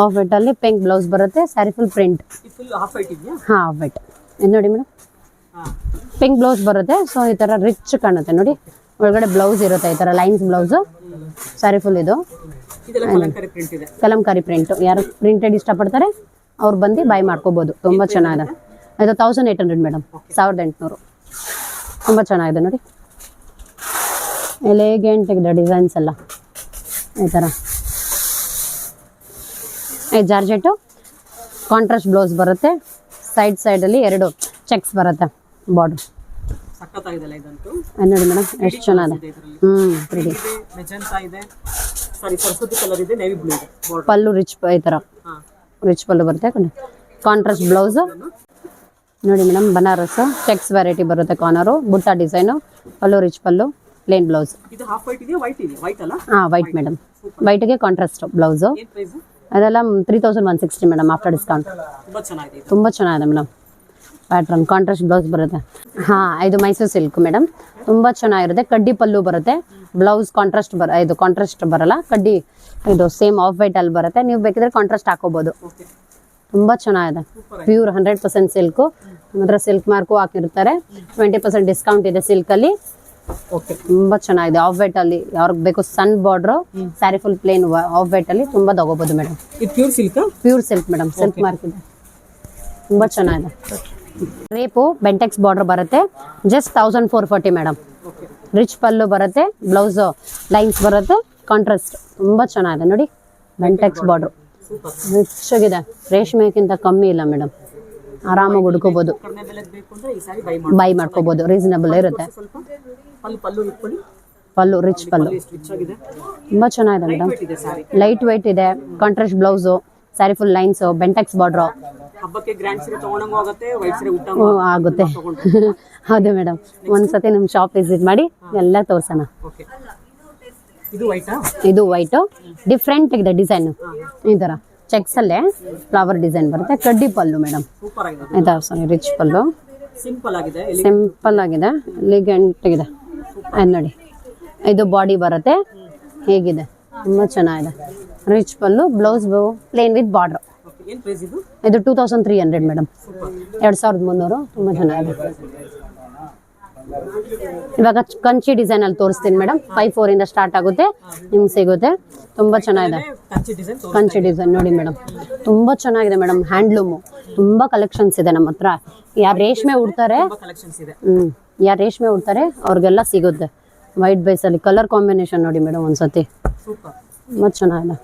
ಆಫ್ ಅಲ್ಲಿ ಪಿಂಕ್ ಬ್ಲೌಸ್ ಬರುತ್ತೆ ಸ್ಯಾರಿ ಫುಲ್ ಪ್ರಿಂಟ್ ಹಾ ವೈಟ್ ಆಫ್ ವೈಟ್ ಇದು ನೋಡಿ ಮೇಡಮ್. ಪಿಂಕ್ ಬ್ಲೌಸ್ ಬರುತ್ತೆ ಸೊ ಈ ತರ ರಿಚ್ ಕಾಣುತ್ತೆ ನೋಡಿ. ಒಳಗಡೆ ಬ್ಲೌಸ್ ಇರುತ್ತೆ ಈ ತರ ಲೈನ್ಸ್ ಬ್ಲೌಸ್ ಸ್ಯಾರಿ ಫುಲ್ ಇದು. ಕಲಂಕಾರಿ ಪ್ರಿಂಟ್ ಯಾರು ಪ್ರಿಂಟೆಡ್ ಇಷ್ಟಪಡ್ತಾರೆ ಅವ್ರು ಬಂದು ಬೈ ಮಾಡ್ಕೋಬಹುದು ತುಂಬಾ ಚೆನ್ನಾಗಿದೆ. ಇದು ತೌಸಂಡ್ ಏಟ್ ಹಂಡ್ರೆಡ್ ಮೇಡಮ್. ಸಾವಿರದ ಎಂಟುನೂರು. ತುಂಬ ಚೆನ್ನಾಗಿದೆ ನೋಡಿ. ಎಲೆಗೆಂಟ್ ಇದೆ ಡಿಸೈನ್ಸ್ ಎಲ್ಲ. ಈ ಥರ ಜಾರ್ಜೆಟು ಕಾಂಟ್ರಾಸ್ಟ್ ಬ್ಲೌಸ್ ಬರುತ್ತೆ. ಸೈಡ್ ಸೈಡಲ್ಲಿ ಎರಡು ಚೆಕ್ಸ್ ಬರುತ್ತೆ. ಬಾರ್ಡ್ರ್ ನೋಡಿ ಮೇಡಮ್ ಎಷ್ಟು ಚೆನ್ನಾಗಿದೆ. ಹ್ಞೂ ರೆಡಿ ಇದೆ ಇದೆ. ಸಾರಿ ಸರಸ್ವತಿ ಕಲರ್ ಇದೆ navy blue border pallu rich ಈ ಥರ ರಿಚ್ ಪಲ್ಲು ಬರುತ್ತೆ ಕಾಂಟ್ರಾಸ್ಟ್ ಬ್ಲೌಸು ನೋಡಿ ಮೇಡಮ್ ಬನಾರಸ್ ಚೆಕ್ಸ್ ವೆರೈಟಿ ಬರುತ್ತೆ corner butta design pallu rich pallu plain blouse ಹಾಂ ವೈಟ್ ಮೇಡಮ್ ವೈಟ್ಗೆ ಕಾಂಟ್ರಾಸ್ಟ್ ಬ್ಲೌಸು ಅದೆಲ್ಲ three thousand one sixty madam after discount ತುಂಬಾ ಚೆನ್ನಾಗಿದೆ ತುಂಬ ಚೆನ್ನಾಗಿದೆ ಮೇಡಮ್ ಪ್ಯಾಟ್ರನ್ ಕಾಂಟ್ರಾಸ್ಟ್ ಬ್ಲೌಸ್ ಬರುತ್ತೆ. ಹಾಂ ಇದು ಮೈಸೂರು ಸಿಲ್ಕ್ ಮೇಡಮ್ ತುಂಬ ಚೆನ್ನಾಗಿರುತ್ತೆ. ಕಡ್ಡಿ ಪಲ್ಲು ಬರುತ್ತೆ. ಬ್ಲೌಸ್ ಕಾಂಟ್ರಾಸ್ಟ್ ಬರ ಇದು ಕಾಂಟ್ರಾಸ್ಟ್ ಬರಲ್ಲ. ಕಡ್ಡಿ ಇದು ಸೇಮ್ ಆಫ್ ವೈಟ್ ಅಲ್ಲಿ ಬರುತ್ತೆ. ನೀವು ಬೇಕಿದ್ರೆ ಕಾಂಟ್ರಾಸ್ಟ್ ಹಾಕೋಬೋದು. ತುಂಬ ಚೆನ್ನಾಗಿದೆ. ಪ್ಯೂರ್ ಹಂಡ್ರೆಡ್ ಪರ್ಸೆಂಟ್ ಸಿಲ್ಕು ಮಾತ್ರ ಸಿಲ್ಕ್ ಮಾರ್ಕು ಹಾಕಿರ್ತಾರೆ. ಟ್ವೆಂಟಿ ಪರ್ಸೆಂಟ್ ಡಿಸ್ಕೌಂಟ್ ಇದೆ ಸಿಲ್ಕಲ್ಲಿ ತುಂಬ ಚೆನ್ನಾಗಿದೆ. ಆಫ್ ವೈಟ್ ಅಲ್ಲಿ ಯಾವ್ರಿಗೆ ಬೇಕು sun border saree full plain off white ಅಲ್ಲಿ ತುಂಬಾ ತಗೋಬೋದು ಮೇಡಮ್ ಇದು pure silk pure silk madam silk mark ಇದೆ. ತುಂಬಾ ಚೆನ್ನಾಗಿದೆ. ರೇಪು ಬೆಂಟೆಕ್ಸ್ ಬಾರ್ಡರ್ ಬರುತ್ತೆ. Just thousand four forty madam rich pallu ಬರುತ್ತೆ ಬ್ಲೌಸ್ ಲೈನ್ಸ್ ಬರುತ್ತೆ. ಕಾಂಟ್ರಾಸ್ಟ್ ತುಂಬ ಚೆನ್ನಾಗಿದೆ. ನೋಡಿ ಬೆಂಟೆಕ್ಸ್ ಬಾರ್ಡ್ರು ರಿಚ್ ಆಗಿದೆ. ರೇಷ್ಮೆಗಿಂತ ಕಮ್ಮಿ ಇಲ್ಲ ಮೇಡಮ್ ಆರಾಮಾಗಿ ಹುಡ್ಕೋಬೋದು ಬೈ ಮಾಡ್ಕೋಬೋದು. ರೀಸನಬಲ್ ಇರುತ್ತೆ. ಪಲ್ಲು ಪಲ್ಲು ಇಟ್ಕೊಳ್ಳಿ ಪಲ್ಲು ರಿಚ್ ಪಲ್ಲು ತುಂಬ ಚೆನ್ನಾಗಿದೆ ಮೇಡಮ್ ಲೈಟ್ ವೈಟ್ ಇದೆ contrast blouse saree full lines Bentex border ಹಬ್ಬಕ್ಕೆ ಗ್ರ್ಯಾಂಡ್ ಸೀರೆ ತಗೊಂಡಂಗೂ ಆಗುತ್ತೆ ವೈಟ್ ಸೀರೆ ಊಟ ಆಗುತ್ತೆ. ಹೌದು ಮೇಡಮ್ ಒಂದ್ಸತಿ ನಮ್ಮ ಶಾಪ್ ವಿಸಿಟ್ ಮಾಡಿ ಎಲ್ಲ ತೋರ್ಸೋಣ. ಇದು ವೈಟಾ ಇದು ವೈಟು ಡಿಫ್ರೆಂಟ್ ಇದೆ ಡಿಸೈನು ಈ ಥರ ಚೆಕ್ಸಲ್ಲೇ ಫ್ಲವರ್ ಡಿಸೈನ್ ಬರುತ್ತೆ. ಕಡ್ಡಿ ಪಲ್ಲು ಮೇಡಮ್ ಸೂಪರ್ ಆಗಿದೆ. ರಿಚ್ ಪಲ್ಲು. ಸಿಂಪಲ್ ಆಗಿದೆ ಸಿಂಪಲ್ ಆಗಿದೆ ಎಲಿಗೆಂಟ್ ಇದೆ ನೋಡಿ. ಇದು ಬಾಡಿ ಬರುತ್ತೆ. ಹೇಗಿದೆ? ತುಂಬ ಚೆನ್ನಾಗಿದೆ. Rich pallu blouse plain with border ಇದು? Two thousand three hundred madam ಎರಡು ಸಾವಿರದ ಮುನ್ನೂರು. ತುಂಬ ಚೆನ್ನಾಗಿದೆ. ಇವಾಗ ಕಂಚಿ ಡಿಸೈನ್ ಅಲ್ಲಿ ತೋರಿಸ್ತೀನಿ ಮೇಡಮ್ ಫೈವ್ ಫೋರ್ ಇಂದ ಸ್ಟಾರ್ಟ್ ಆಗುತ್ತೆ. ನಿಮ್ಗೆ ಸಿಗುತ್ತೆ. ತುಂಬಾ ಚೆನ್ನಾಗಿದೆ. ಕಂಚಿ ಡಿಸೈನ್ ನೋಡಿ ಮೇಡಮ್ ತುಂಬಾ ಚೆನ್ನಾಗಿದೆ ಮೇಡಮ್ ಹ್ಯಾಂಡ್ಲೂಮು ತುಂಬಾ ಕಲೆಕ್ಷನ್ಸ್ ಇದೆ ನಮ್ಮ ಹತ್ರ. ಯಾರು ರೇಷ್ಮೆ ಉಡ್ತಾರೆ ಹ್ಮ್. ಯಾರು ರೇಷ್ಮೆ ಉಡ್ತಾರೆ ಅವ್ರಿಗೆಲ್ಲ ಸಿಗುತ್ತೆ. ವೈಟ್ ಬೇಸಲ್ಲಿ ಕಲರ್ ಕಾಂಬಿನೇಷನ್ ನೋಡಿ ಮೇಡಮ್ ಒಂದ್ಸತಿ. ತುಂಬ ಚೆನ್ನಾಗಿದೆ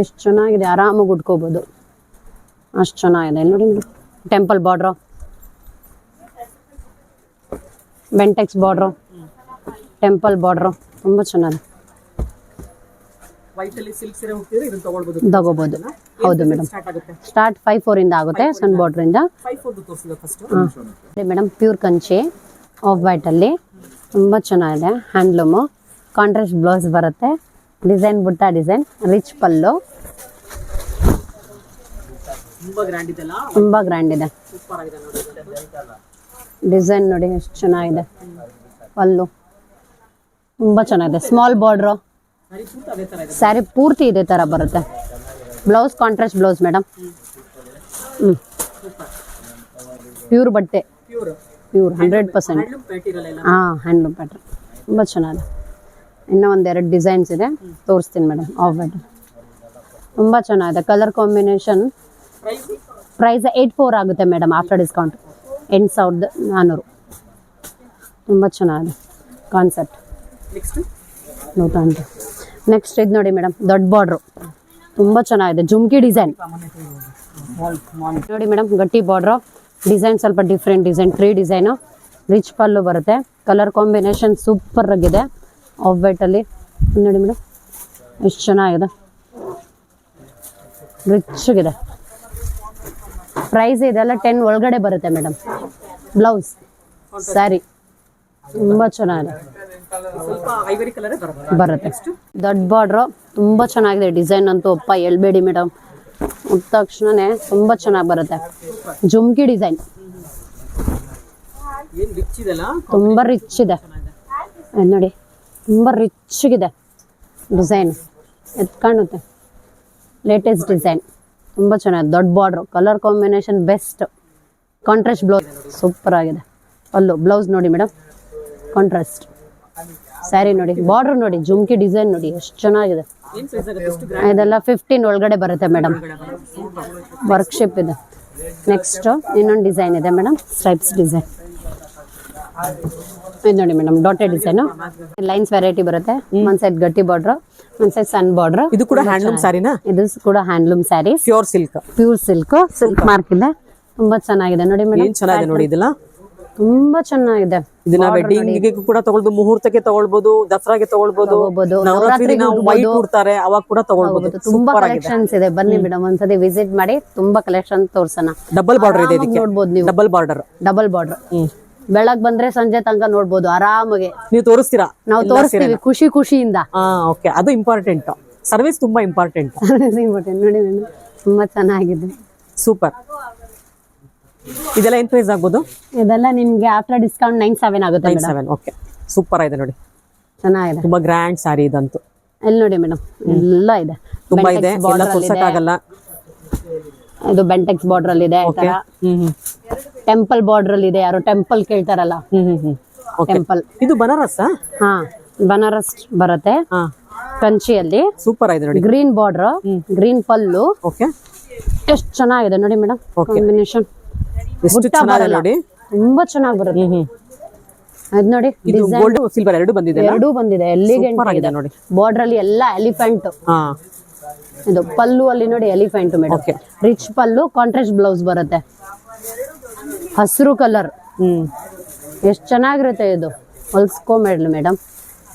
ಎಷ್ಟು ಚೆನ್ನಾಗಿದೆ ಆರಾಮಾಗಿ ಉಟ್ಕೋಬೋದು. ಅಷ್ಟು ಚೆನ್ನಾಗಿದೆ. ನೋಡಿ temple border Bentex border temple border ತುಂಬ ಚೆನ್ನಾಗಿದೆ. ತಗೋಬೋದು. ಹೌದು ಮೇಡಮ್ ಸ್ಟಾರ್ಟ್ ಫೈವ್ ಫೋರಿಂದ ಆಗುತ್ತೆ ಸನ್ ಬಾರ್ಡ್ರಿಂದ ಇಂದ four madam pure Kanchi off white ಅಲ್ಲಿ. ತುಂಬ ಚೆನ್ನಾಗಿದೆ ಹ್ಯಾಂಡ್ಲೂಮು ಕಾಂಟ್ರಾಸ್ಟ್ ಬ್ಲೌಸ್ ಬರುತ್ತೆ. Design butta design rich pallu. ತುಂಬಾ ಗ್ರ್ಯಾಂಡ್ ಇದೆ. ಡಿಸೈನ್ ನೋಡಿ ಎಷ್ಟು ಚೆನ್ನಾಗಿದೆ. ಪಲ್ಲು. ತುಂಬ ಚೆನ್ನಾಗಿದೆ. ಸ್ಮಾಲ್ ಬಾರ್ಡ್ರು ಸರಿ ಪೂರ್ತಿ ಇದೆ ತರ ಇದೆ. ಸ್ಯಾರಿ ಪೂರ್ತಿ ಇದೇ ಥರ ಬರುತ್ತೆ. ಬ್ಲೌಸ್ ಕಾಂಟ್ರಾಸ್ಟ್ ಬ್ಲೌಸ್ ಮೇಡಮ್ ಹ್ಞೂ ಪ್ಯೂರ್ ಬಟ್ಟೆ. ಪ್ಯೂರ್ ಪ್ಯೂರ್ ಹಂಡ್ರೆಡ್ ಪರ್ಸೆಂಟ್ ಹಾಂ ಹ್ಯಾಂಡ್ಲೂಮ್ ಪ್ಯಾಟ್ರನ್ ತುಂಬ ಚೆನ್ನಾಗಿದೆ. ಇನ್ನೂ ಒಂದೆರಡು ಡಿಸೈನ್ಸ್ ಇದೆ. ತೋರಿಸ್ತೀನಿ ಮೇಡಮ್ ಆಫ್ ಬಟ್ಟೆ ತುಂಬ ಚೆನ್ನಾಗಿದೆ. Colour combination price eight four ಆಗುತ್ತೆ ಮೇಡಮ್ ಆಫ್ಟರ್ ಡಿಸ್ಕೌಂಟ್ ಎಂಟು ಸಾವಿರದ ನಾನ್ನೂರು ತುಂಬ ಚೆನ್ನಾಗಿದೆ ಕಾನ್ಸೆಪ್ಟ್ ನೆಕ್ಸ್ಟ್ ಇದು ನೋಡಿ ಮೇಡಮ್ ದೊಡ್ಡ ಬಾರ್ಡ್ರು ತುಂಬ ಚೆನ್ನಾಗಿದೆ. ಜುಮ್ಕಿ ಡಿಸೈನ್. ನೋಡಿ ಮೇಡಮ್, ಗಟ್ಟಿ ಬಾರ್ಡ್ರು ಡಿಸೈನ್ ಸ್ವಲ್ಪ different design tree design. Rich pallu ಬರುತ್ತೆ. ಕಲರ್ ಕಾಂಬಿನೇಷನ್ ಸೂಪರ್ ಆಗಿದೆ. ಆಫ್ ವೈಟಲ್ಲಿ ನೋಡಿ ಮೇಡಮ್, ಎಷ್ಟು ಚೆನ್ನಾಗಿದೆ. ರಿಚ್ಗಿದೆ ಪ್ರೈಸ್ ಇದೆಲ್ಲ ಟೆನ್ ಒಳಗಡೆ ಬರುತ್ತೆ ಮೇಡಮ್. ಬ್ಲೌಸ್ ಸ್ಯಾರಿ ತುಂಬ ಚೆನ್ನಾಗಿದೆ. ಬರುತ್ತೆ. ಬರುತ್ತೆ. ದೊಡ್ಡ ಬಾರ್ಡ್ರು ತುಂಬ ಚೆನ್ನಾಗಿದೆ ಡಿಸೈನ್ ಅಂತೂ ಅಪ್ಪ ಹೇಳ್ಬೇಡಿ ಮೇಡಮ್. ಉಟ್ಟ ತಕ್ಷಣನೇ ತುಂಬ ಚೆನ್ನಾಗಿ ಬರುತ್ತೆ. ಜುಮ್ಕಿ ಡಿಸೈನ್ ತುಂಬಾ ರಿಚ್ ರಿಚ್ ಇದೆ ನೋಡಿ ತುಂಬ ರಿಚ್ಗಿದೆ ಡಿಸೈನ್ ಎತ್ ಕಾಣುತ್ತೆ ಲೇಟೆಸ್ಟ್ ಡಿಸೈನ್ ತುಂಬ ಚೆನ್ನಾಗಿದೆ ದೊಡ್ಡ border colour combination best contrast blouse super ಆಗಿದೆ. ಅಲ್ಲೂ ಬ್ಲೌಸ್ ನೋಡಿ ಮೇಡಮ್. ಕಾಂಟ್ರಾಸ್ಟ್ ಸ್ಯಾರಿ ನೋಡಿ ಬಾರ್ಡರ್ ನೋಡಿ ಜುಮ್ಕಿ ಡಿಸೈನ್ ನೋಡಿ ಎಷ್ಟು ಚೆನ್ನಾಗಿದೆ. ಇದೆಲ್ಲ ಫಿಫ್ಟೀನ್ ಒಳಗಡೆ ಬರುತ್ತೆ ಮೇಡಮ್ ವರ್ಕ್ಶಿಪ್ ಇದೆ. ನೆಕ್ಸ್ಟ್ ಇನ್ನೊಂದು ಡಿಸೈನ್ ಇದೆ ಮೇಡಮ್ ಸ್ಟ್ರೈಪ್ಸ್ ಡಿಸೈನ್ ಇದು ನೋಡಿ madam dot design lines variety ಬರುತ್ತೆ. ಒಂದ್ ಸೈಡ್ ಗಟ್ಟಿ ಬಾರ್ಡ್ರ್ ಒಂದ್ ಸೈಡ್ ಸನ್ ಬಾರ್ಡ್ರ್ ಇದು ಕೂಡ ಹ್ಯಾಂಡ್ಲೂಮ್ ಸಾರಿನಾ ಇದು ಕೂಡ handloom saree pure silk pure silk silk mark ಇದೆ. ತುಂಬಾ ಚೆನ್ನಾಗಿದೆ ನೋಡಿ ಮೇಡಮ್ ಚೆನ್ನಾಗಿದೆ ನೋಡಿ ಇದೆಲ್ಲ? ತುಂಬಾ ಚೆನ್ನಾಗಿದೆ. ಇದನ್ನ ವೆಡ್ಡಿಂಗ್ ಕೂಡ ತಗೊಳ್ಬೋದು ಮುಹೂರ್ತಕ್ಕೆ ತಗೊಳ್ಬೋದು ದಸರಾಗೆ ತಗೊಳ್ಬೋದು ವೈಟ್ ಕೊಡ್ತಾರೆ ಅವಾಗ ಕೂಡ ತಗೊಳ್ಬೋದು. ತುಂಬಾ ಕಲೆಕ್ಷನ್ಸ್ ಇದೆ. ಬನ್ನಿ ಮೇಡಮ್ ಒಂದ್ಸತಿ ವಿಸಿಟ್ ಮಾಡಿ ತುಂಬಾ ಕಲೆಕ್ಷನ್ ತೋರ್ಸೋಣ. ಡಬಲ್ ಬಾರ್ಡರ್ ಇದೆ ಇದಕ್ಕೆ. ನೋಡ್ಬೋದು ನೀವು. ಡಬಲ್ ಬಾರ್ಡರ್ ಡಬಲ್ ಬಾರ್ಡರ್ ಬೆಳಗ್ ಬಂದ್ರೆ ಸಂಜೆ ತನಕ ನೋಡ್ಬೋದು ಆರಾಮಾಗಿ. ನೀವು ತೋರಿಸ್ತೀರಾ? ನಾವು ತೋರಿಸ್ತೀವಿ ಖುಷಿ ಖುಷಿಯಿಂದ. ಓಕೆ ಅದು ಇಂಪಾರ್ಟೆಂಟ್ ಸರ್ವಿಸ್ ತುಂಬಾ ಇಂಪಾರ್ಟೆಂಟ್ ನೋಡಿ ಮೇಡಮ್ ತುಂಬಾ ಚೆನ್ನಾಗಿದೆ. ಸೂಪರ್ ಇದೆಲ್ಲ ಇನ್ಕ್ರೀಸ್ ಪ್ರೈಸ್ ಆಗ್ಬೋದು? ಇದೆಲ್ಲ ನಿಮ್ಗೆ ಆಫ್ಟರ್ ಡಿಸ್ಕೌಂಟ್ ನೈನ್ ಸೆವೆನ್ ಆಗುತ್ತೆ ನೈನ್ ಸೆವೆನ್ ಓಕೆ ಸೂಪರ್ ಆಗಿದೆ ನೋಡಿ. ಚೆನ್ನಾಗಿದೆ. ತುಂಬಾ ಗ್ರ್ಯಾಂಡ್ ಸ್ಯಾರಿ ಇದಂತೂ. ಎಲ್ಲಿ ನೋಡಿ ಮೇಡಮ್ ಎಲ್ಲ ಇದೆ. ತುಂಬಾ ಇದೆ ಎಲ್ಲ ತೋರ್ಸಕ್ಕಾಗಲ್ಲ. ಇದು ಬೆಂಟೆಕ್ಸ್ ಬಾರ್ಡರ್ ಅಲ್ಲಿ ಇದೆ ಟೆಂಪಲ್ ಬಾರ್ಡರ್ ಅಲ್ಲಿ ಇದೆ ಯಾರು ಟೆಂಪಲ್ ಕೇಳ್ತಾರಲ್ಲ. ಟೆಂಪಲ್ ಇದು ಬನಾರಸ್ ಹಾ ಬನಾರಸ್ ಬರುತ್ತೆ. ಹಾ. ಕಂಚಿಯಲ್ಲಿ. ಸೂಪರ್ ಆಗಿದೆ ನೋಡಿ. Green border green pallu. Okay ಎಷ್ಟು ಚೆನ್ನಾಗಿದೆ ನೋಡಿ ಮೇಡಮ್ ಕಾಂಬಿನೇಷನ್ ಎಷ್ಟು ಚೆನ್ನಾಗಿದೆ ನೋಡಿ. ತುಂಬಾ ಚೆನ್ನಾಗಿ ಬರುತ್ತೆ. ಅದ್ ನೋಡಿ ಇದು ಗೋಲ್ಡ್ ಸಿಲ್ವರ್ ಎರಡು ಬಂದಿದೆ ಎರಡೂ ಬಂದಿದೆ. ಎಲ್ಲಿಗೆಂಟ್ ಆಗಿದೆ ನೋಡಿ. ಬಾರ್ಡರ್ ಅಲ್ಲಿ ಎಲ್ಲ ಎಲಿಫೆಂಟ್ ಹಾ. ಇದು ಪಲ್ಲು ಅಲ್ಲಿ ನೋಡಿ ಎಲಿಫೆಂಟ್ ಮೇಡಮ್ ರಿಚ್ ಪಲ್ಲು ಕಾಂಟ್ರಾಸ್ಟ್ ಬ್ಲೌಸ್ ಬರುತ್ತೆ. ಹಸಿರು ಕಲರ್ ಹ್ಮ್. ಎಷ್ಟು ಚೆನ್ನಾಗಿರುತ್ತೆ ಇದು. ಹೊಲ್ಸ್ಕೊ ಮೇಡಲ್ ಮೇಡಮ್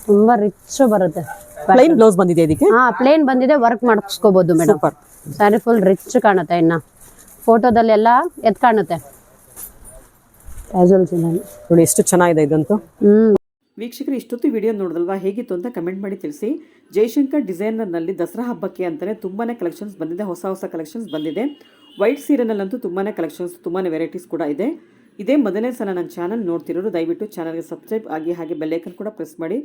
ತುಂಬಾ ರಿಚ್ ಬರುತ್ತೆ. ಪ್ಲೇನ್ ಬ್ಲೌಸ್ ಬಂದಿದೆ ಇದಕ್ಕೆ? ಹಾ ಪ್ಲೇನ್ ಬಂದಿದೆ. ವರ್ಕ್ ಮಾಡಿಸ್ಕೋಬಹುದು ಮೇಡಮ್ ಸ್ಯಾರಿ ಫುಲ್ ರಿಚ್ ಕಾಣುತ್ತೆ ಇನ್ನ. ಫೋಟೋದಲ್ಲೆಲ್ಲ ಎತ್ ಕಾಣುತ್ತೆ. ಚೆನ್ನಾಗಿ ನೋಡಿ ಎಷ್ಟು ಚೆನ್ನಾಗಿದೆ ಇದಂತೂ. ವೀಕ್ಷಕರು ಇಷ್ಟೊತ್ತು ವಿಡಿಯೋ ನೋಡಿದಲ್ವಾ ಹೇಗಿತ್ತು ಅಂತ ಕಮೆಂಟ್ ಮಾಡಿ ತಿಳಿಸಿ. ಜಯಶಂಕರ್ ಡಿಸೈನರ್ನಲ್ಲಿ ದಸರಾ ಹಬ್ಬಕ್ಕೆ ಅಂತಲೇ ತುಂಬಾ ಕಲೆಕ್ಷನ್ಸ್ ಬಂದಿದೆ ಹೊಸ ಹೊಸ ಕಲೆಕ್ಷನ್ಸ್ ಬಂದಿದೆ. ವೈಟ್ ಸೀರೆನಲ್ಲಂತೂ ತುಂಬಾ ಕಲೆಕ್ಷನ್ಸ್ ತುಂಬಾ ವೆರೈಟೀಸ್ ಕೂಡ ಇದೆ. ಇದೇ ಮೊದಲನೇ ಸಲ ನನ್ನ ಚಾನಲ್ ನೋಡ್ತಿರೋರು ದಯವಿಟ್ಟು ಚಾನಲ್ಗೆ ಸಬ್ಸ್ಕ್ರೈಬ್ ಆಗಿ ಹಾಗೆ ಬೆಲ್ಲೈಕನ್ ಕೂಡ ಪ್ರೆಸ್ ಮಾಡಿ.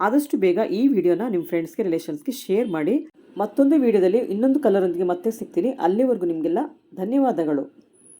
ಆದಷ್ಟು ಬೇಗ ಈ ವಿಡಿಯೋನ ನಿಮ್ಮ ಫ್ರೆಂಡ್ಸ್ಗೆ ರಿಲೇಷನ್ಸ್ಗೆ ಶೇರ್ ಮಾಡಿ. ಮತ್ತೊಂದು ವಿಡಿಯೋದಲ್ಲಿ ಇನ್ನೊಂದು ಕಲರೊಂದಿಗೆ ಮತ್ತೆ ಸಿಗ್ತೀನಿ. ಅಲ್ಲಿವರೆಗೂ ನಿಮಗೆಲ್ಲ ಧನ್ಯವಾದಗಳು.